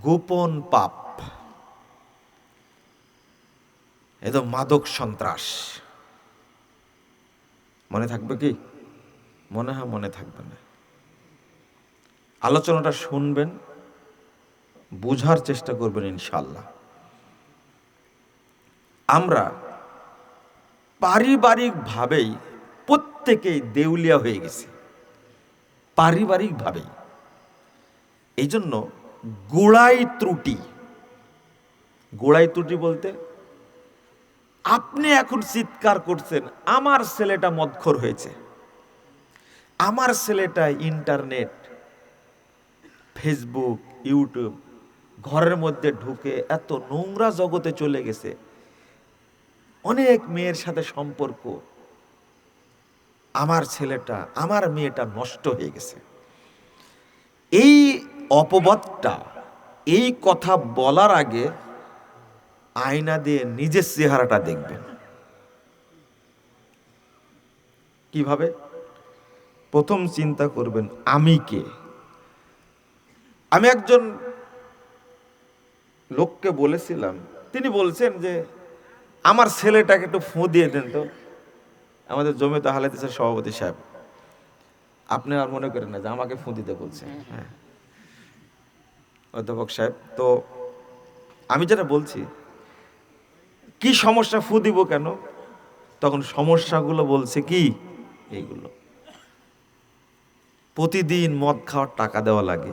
গোপন পাপ। এ তো মাদক সন্ত্রাস। মনে থাকবে কি? মনে হয় মনে থাকবে না। আলোচনাটা শুনবেন, বুঝার চেষ্টা করবেন ইনশাল্লাহ আমরা পারিবারিকভাবেই প্রত্যেকেই দেউলিয়া হয়ে গেছে। পারিবারিকভাবেই। এই জন্য গোড়াই ত্রুটি। গোড়াই ত্রুটি বলতে, আপনি এখন চিৎকার করছেন, আমার ছেলেটা মদখর হয়েছে। আমার ছেলেটা ইন্টারনেট, ফেসবুক, ইউটিউব, ঘরের মধ্যে ঢুকে এত নোংরা জগতে চলে গেছে। অনেক মেয়ের সাথে সম্পর্ক। আমার ছেলেটা, আমার মেয়েটা নষ্ট হয়ে গেছে। অপবাদটা, এই কথা বলার আগে আয়না দিয়ে নিজের চেহারাটা দেখবেন। কীভাবে? প্রথম চিন্তা করবেন, আমি কে? আমি একজন লোককে বলেছিলাম, তিনি বলছেন যে, আমার ছেলেটাকে একটু ফোঁ দিয়ে দেন তো। আমাদের জমিতে হালাতিসের সভাপতি সাহেব, আপনি আর মনে করেন না যে আমাকে ফোঁ দিতে বলছেন। হ্যাঁ। অধ্যাপক সাহেব, তো আমি যেটা বলছি, কি সমস্যা ফু দিব কেন? তখন সমস্যাগুলো বলছে কি? এইগুলো। প্রতিদিন মদ খাওয়ার টাকা দেওয়া লাগে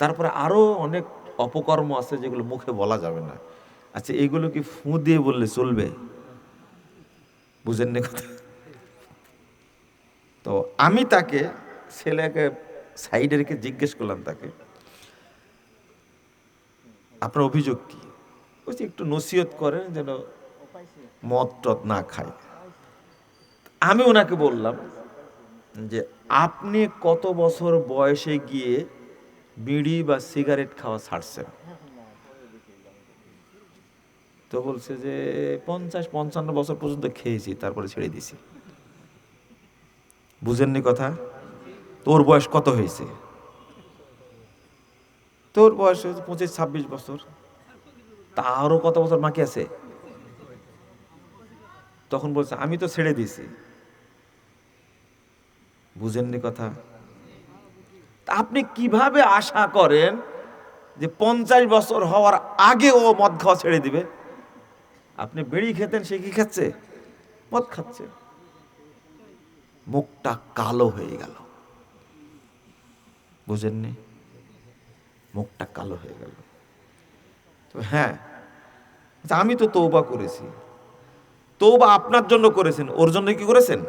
তারপরে আরও অনেক অপকর্ম আছে যেগুলো মুখে বলা যাবে না। আচ্ছা এগুলো কি ফু দিয়ে বললে চলবে? বুঝেন না কথা? তো আমি তাকে ছেলেকে সাইডে রেখে জিজ্ঞেস করলাম তাকে, আপনার অভিযোগ কি? বলছি, একটু নসিহত করেন যেন মদ টদ না খায়। আমি ওনাকে বললাম যে, আপনি কত বছর বয়সে গিয়ে বিড়ি বা সিগারেট খাওয়া ছাড়ছেন? তো বলছে যে, পঞ্চাশ, পঞ্চান্ন বছর পর্যন্ত খেয়েছি, তারপরে ছেড়ে দিছি বুঝেননি কথা? তোর বয়স কত হয়েছে? তোর বয়স হয়েছে পঁচিশ ছাব্বিশ বছর। তারও কত বছর বাকি আছে? তখন বলছে আমি তো ছেড়ে দিয়েছি। বুঝেননি কথা? আপনি কীভাবে আশা করেন যে পঞ্চাশ বছর হওয়ার আগে ও মদ খাওয়া ছেড়ে দিবে? আপনি বেড়ি খেতেন সে কি খাচ্ছে? মদ খাচ্ছে। মুখটা কালো হয়ে গেল। বুঝেননি? মুখটা কালো হয়ে গেল। তো হ্যাঁ আচ্ছা, আমি তো তৌবা করেছি। তৌবা আপনার জন্য করেছেন ওর জন্য কি করেছেন?